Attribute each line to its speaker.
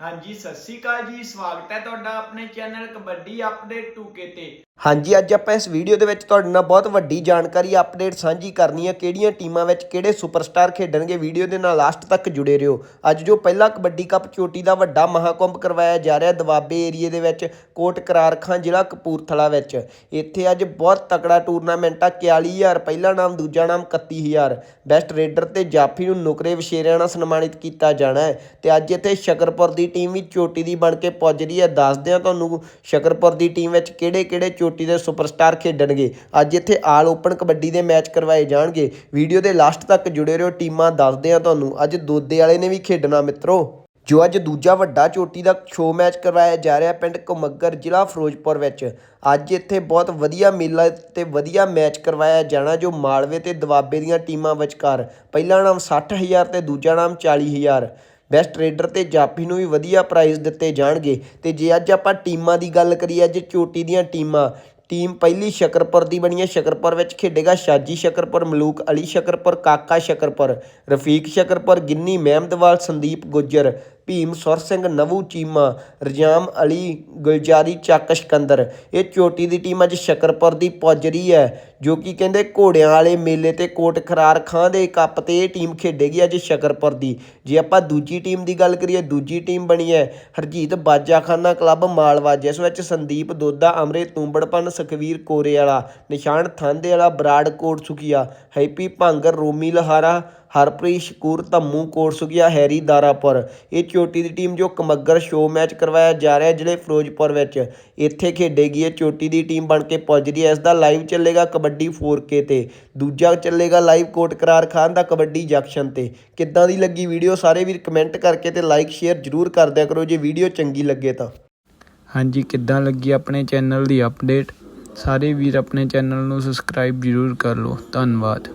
Speaker 1: ਹਾਂਜੀ, ਸਤਿ ਸ਼੍ਰੀ ਅਕਾਲ ਜੀ, ਸਵਾਗਤ ਹੈ ਤੁਹਾਡਾ ਆਪਣੇ ਚੈਨਲ ਕਬੱਡੀ ਅਪਡੇਟ 2K ਤੇ।
Speaker 2: ਹਾਂਜੀ, ਅੱਜ ਆਪਾਂ ਇਸ ਵੀਡੀਓ ਦੇ ਵਿੱਚ ਤੁਹਾਡੇ ਨਾਲ ਬਹੁਤ ਵੱਡੀ ਜਾਣਕਾਰੀ ਅਪਡੇਟ ਸਾਂਝੀ ਕਰਨੀ ਹੈ, ਕਿਹੜੀਆਂ ਟੀਮਾਂ ਵਿੱਚ ਕਿਹੜੇ ਸੁਪਰਸਟਾਰ ਖੇਡਣਗੇ, ਵੀਡੀਓ ਦੇ ਨਾਲ ਲਾਸਟ ਤੱਕ ਜੁੜੇ ਰਹੋ। ਅੱਜ ਜੋ ਪਹਿਲਾ ਕਬੱਡੀ ਕੱਪ ਚੋਟੀ ਦਾ ਵੱਡਾ ਮਹਾਕੁੰਭ ਕਰਵਾਇਆ ਜਾ ਰਿਹਾ, ਦਵਾਬੇ ਏਰੀਏ ਦੇ ਵਿੱਚ, ਕੋਟ ਕਰਾਰਖਾਂ ਜ਼ਿਲ੍ਹਾ ਕਪੂਰਥਲਾ ਵਿੱਚ। ਇੱਥੇ ਅੱਜ ਬਹੁਤ ਤਕੜਾ ਟੂਰਨਾਮੈਂਟ ਆ 41000 ਪਹਿਲਾ ਨਾਮ, ਦੂਜਾ ਨਾਮ 31000 ਬੈਸਟ ਰੇਡਰ ਤੇ ਜਾਫੀ ਨੂੰ ਨੁਕਰੇ ਵਿਸ਼ੇਰਿਆਂ ਨਾਲ ਸਨਮਾਨਿਤ ਕੀਤਾ ਜਾਣਾ ਹੈ ਤੇ ਅੱਜ ਇੱਥੇ ਸ਼ਕਰਪੁਰ ਦੀ ਟੀਮ ਵੀ ਚੋਟੀ ਦੀ ਬਣ ਕੇ ਪੁੱਜ ਰਹੀ ਹੈ। ਦੱਸਦੇ ਹਾਂ ਤੁਹਾਨੂੰ ਸ਼ਕਰਪੁਰ ਦੀ ਟੀਮ ਵਿੱਚ ਕਿਹੜੇ ਕਿਹੜੇ ਚੋਟੀ ਦੇ ਸੁਪਰਸਟਾਰ ਖੇਡਣਗੇ। ਅੱਜ ਇੱਥੇ ਆਲ ਓਪਨ ਕਬੱਡੀ ਦੇ ਮੈਚ ਕਰਵਾਏ ਜਾਣਗੇ। ਵੀਡੀਓ ਦੇ ਲਾਸਟ ਤੱਕ ਜੁੜੇ ਰਹੋ ਟੀਮਾਂ, ਦੱਸਦੇ ਹਾਂ ਤੁਹਾਨੂੰ। ਅੱਜ ਦੋਦੇ ਵਾਲੇ ਨੇ ਵੀ ਖੇਡਣਾ ਮਿੱਤਰੋ। ਜੋ ਅੱਜ ਦੂਜਾ ਵੱਡਾ ਚੋਟੀ ਦਾ ਸ਼ੋਅ ਮੈਚ ਕਰਵਾਇਆ ਜਾ ਰਿਹਾ ਪਿੰਡ ਕੁਮੱਗਰ ਜ਼ਿਲ੍ਹਾ ਫਿਰੋਜ਼ਪੁਰ ਵਿੱਚ। ਅੱਜ ਇੱਥੇ ਬਹੁਤ ਵਧੀਆ ਮੇਲਾ ਤੇ ਵਧੀਆ ਮੈਚ ਕਰਵਾਇਆ ਜਾਣਾ, ਜੋ ਮਾਲਵੇ ਤੇ ਦਵਾਬੇ ਦੀਆਂ ਟੀਮਾਂ ਵਿਚਕਾਰ। ਪਹਿਲਾ ਨਾਮ 60000 ਤੇ ਦੂਜਾ ਨਾਮ 40000 ਬੈਸਟ ਰੇਡਰ ਤੇ ਜਾਫੀ ਨੂੰ ਵੀ ਵਧੀਆ ਪ੍ਰਾਈਜ਼ ਦਿੱਤੇ ਜਾਣਗੇ। ਤੇ ਜੇ ਅੱਜ ਆਪਾਂ ਟੀਮਾਂ ਦੀ ਗੱਲ ਕਰੀਏ, ਅੱਜ ਚੋਟੀ ਦੀਆਂ ਟੀਮਾਂ, ਟੀਮ ਪਹਿਲੀ ਸ਼ਕਰਪੁਰ ਦੀ ਬਣੀ ਹੈ। ਸ਼ਕਰਪੁਰ ਵਿੱਚ ਖੇਡੇਗਾ ਸ਼ਾਜੀ ਸ਼ਕਰਪੁਰ, ਮਲੂਕ ਅਲੀ ਸ਼ਕਰਪੁਰ, ਕਾਕਾ ਸ਼ਕਰਪੁਰ, ਰਫੀਕ ਸ਼ਕਰਪੁਰ, ਗਿੰਨੀ, ਮਹਿਮਦਵਾਲ, ਸੰਦੀਪ ਗੁੱਜਰ, ਭੀਮ ਸੁਰ ਸਿੰਘ ਨਵੂ ਚੀਮਾ, ਰਜਾਮ ਅਲੀ, ਗੁਲਜਾਰੀ, ਚੱਕ ਸਿਕੰਦਰ। ਇਹ ਚੋਟੀ ਦੀ ਟੀਮ ਅੱਜ ਸ਼ਕਰਪੁਰ ਦੀ ਪੁੱਜ ਰਹੀ ਹੈ। ਜੋ ਕਿ ਕਹਿੰਦੇ ਘੋੜਿਆਂ ਵਾਲੇ ਮੇਲੇ ਤੇ ਕੋਟ ਖਰਾਰ ਖਾਂ ਦੇ ਕੱਪ ਤੇ ਇਹ ਟੀਮ ਖੇਡੇਗੀ ਅੱਜ ਸ਼ਕਰਪੁਰ ਦੀ। ਜੇ ਆਪਾਂ ਦੂਜੀ ਟੀਮ ਦੀ ਗੱਲ ਕਰੀਏ, ਦੂਜੀ ਟੀਮ ਬਣੀ ਹੈ ਹਰਜੀਤ ਬਾਜਾਖਾਨਾ ਕਲੱਬ ਮਾਲਵਾ, ਜਿਸ ਵਿੱਚ ਸੰਦੀਪ ਦੋਦਾ, ਅਮਰੇ ਤੂੰਬੜਪਨ, ਸੁਖਵੀਰ ਕੋਰੇ ਵਾਲਾ ਨਿਸ਼ਾਨ ਥਾਂਦੇ ਵਾਲਾ ਬਰਾੜ ਕੋਟ ਸੁਖੀਆ ਹੈਪੀ ਭਾਂਗਰ, ਰੋਮੀ ਲਹਾਰਾ, ਹਰਪ੍ਰੀਤ ਸ਼ਕੂਰ, ਧੰਮੂ ਕੋਟਸੁਗੀਆ ਹੈਰੀ ਦਾਰਾਪੁਰ। ਇਹ ਚੋਟੀ ਦੀ ਟੀਮ ਜੋ ਕਮੱਗਰ ਸ਼ੋਅ ਮੈਚ ਕਰਵਾਇਆ ਜਾ ਰਿਹਾ ਜ਼ਿਲ੍ਹੇ ਫਿਰੋਜ਼ਪੁਰ ਵਿੱਚ। ਇੱਥੇ ਖੇਡੇਗੀ ਇਹ ਚੋਟੀ ਦੀ ਟੀਮ ਬਣ ਕੇ ਪੁੱਜ ਰਹੀ ਹੈ। ਇਸ ਦਾ ਲਾਈਵ ਚੱਲੇਗਾ ਕਬੱਡੀ 4K ਤੇ। ਦੂਜਾ ਚੱਲੇਗਾ ਲਾਈਵ ਕੋਟ ਕਰਾਰ ਖਾਨ ਦਾ ਕਬੱਡੀ ਜੰਕਸ਼ਨ ਤੇ। ਕਿੱਦਾਂ ਦੀ ਲੱਗੀ ਵੀਡੀਓ ਸਾਰੇ ਵੀਰ ਕਮੈਂਟ ਕਰਕੇ ਤੇ ਲਾਈਕ ਸ਼ੇਅਰ ਜਰੂਰ ਕਰ ਦਿਆ ਕਰੋ। ਜੇ ਵੀਡੀਓ ਚੰਗੀ ਲੱਗੇ ਤਾਂ।
Speaker 3: ਹਾਂਜੀ, ਕਿੱਦਾਂ ਲੱਗੀ ਆਪਣੇ ਚੈਨਲ ਦੀ ਅਪਡੇਟ ਸਾਰੇ ਵੀਰ ਆਪਣੇ ਚੈਨਲ ਨੂੰ ਸਬਸਕ੍ਰਾਈਬ ਜ਼ਰੂਰ ਕਰ ਲਓ। ਧੰਨਵਾਦ।